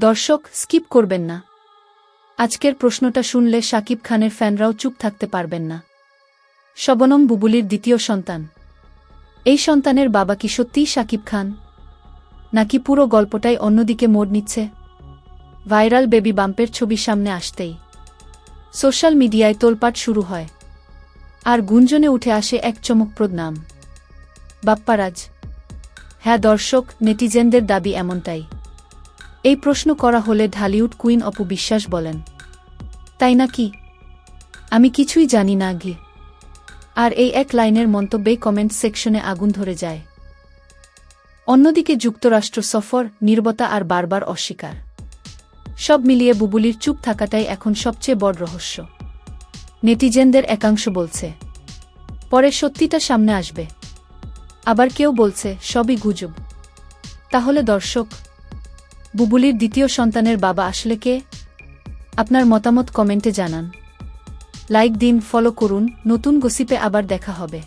দর্শক, স্কিপ করবেন না। আজকের প্রশ্নটা শুনলে সাকিব খানের ফ্যানরাও চুপ থাকতে পারবেন না। শবনম বুবুলির দ্বিতীয় সন্তান। এই সন্তানের বাবা কি সত্যিই সাকিব খান? নাকি পুরো গল্পটাই অন্যদিকে মোড় নিচ্ছে? ভাইরাল বেবি বাম্পের ছবি সামনে আসতেই। সোশ্যাল মিডিয়ায় তোলপাট শুরু হয়। আর গুঞ্জনে উঠে আসে এক চমকপ্রদ নাম। বাপ্পারাজ। হ্যাঁ দর্শক, নেটিজেনদের দাবি এমনটাই। এই প্রশ্ন করা হলে ঢালিউড কুইন অপু বিশ্বাস বলেন, তাই নাকি আমি কিছুই জানি না গে আর এই এক লাইনের মন্তব্যেই কমেন্ট সেকশনে আগুন ধরে যায়। অন্যদিকে যুক্তরাষ্ট্র সফর, নির্বতা আর বারবার অস্বীকার। সব মিলিয়ে বুবুলির চুপ থাকাটাই এখন সবচেয়ে বড় রহস্য। নেটিজেনদের একাংশ বলছে, পরে সত্যিটা সামনে আসবে। আবার কেউ বলছে, সবই গুজব। তাহলে দর্শক বুবুলির দ্বিতীয় সন্তানের বাবা আসলে কে? আপনার মতামত কমেন্টে জানান। লাইক দিন, ফলো করুন, নতুন গসিপে আবার দেখা হবে।